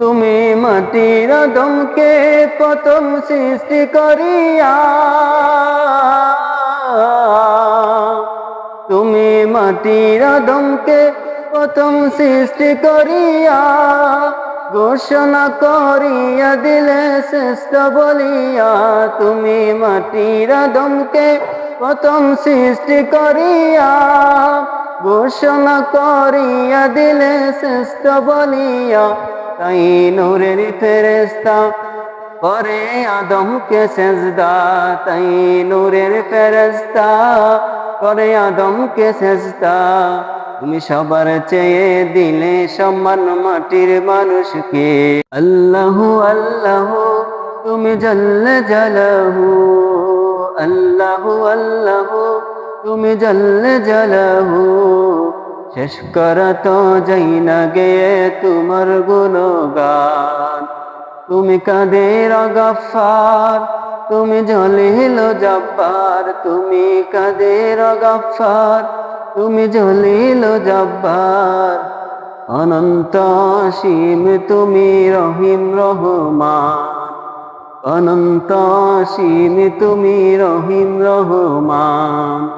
তুমি মাটির দমকে প্রথম সৃষ্টি করিয়া, তুমি মাটির দমকে প্রথম সৃষ্টি করিয়া ঘোষণা করিয়া দিলে শ্রেষ্ঠ বলিয়া, তুমি মাটির দমকে প্রথম সৃষ্টি করিয়া ঘোষণা করিয়া দিলে শ্রেষ্ঠ বলিয়া তাই নূরের ফেরেস্তা করে আদমকে সেজদা। তাই নূরের ফেরেস্তা করে আদমকে সেজদা। তুমি সবার চেয়ে দিলে সম্মান মাটির মানুষকে। আল্লাহ আল্লাহ, তুমি জল্লে জালাহু আল্লাহ আল্লাহ, তুমি জল্লে জালাহু শেষ করা তো যাই না গে তোমার গুণগান। তুমি কাদের গফার তুমি জলিল জব্বার। তুমি কাদের গফার তুমি জলিল জব্বার। অনন্ত সীম তুমি রহিম রহমান। অনন্ত সীম তুমি রহিম রহমান।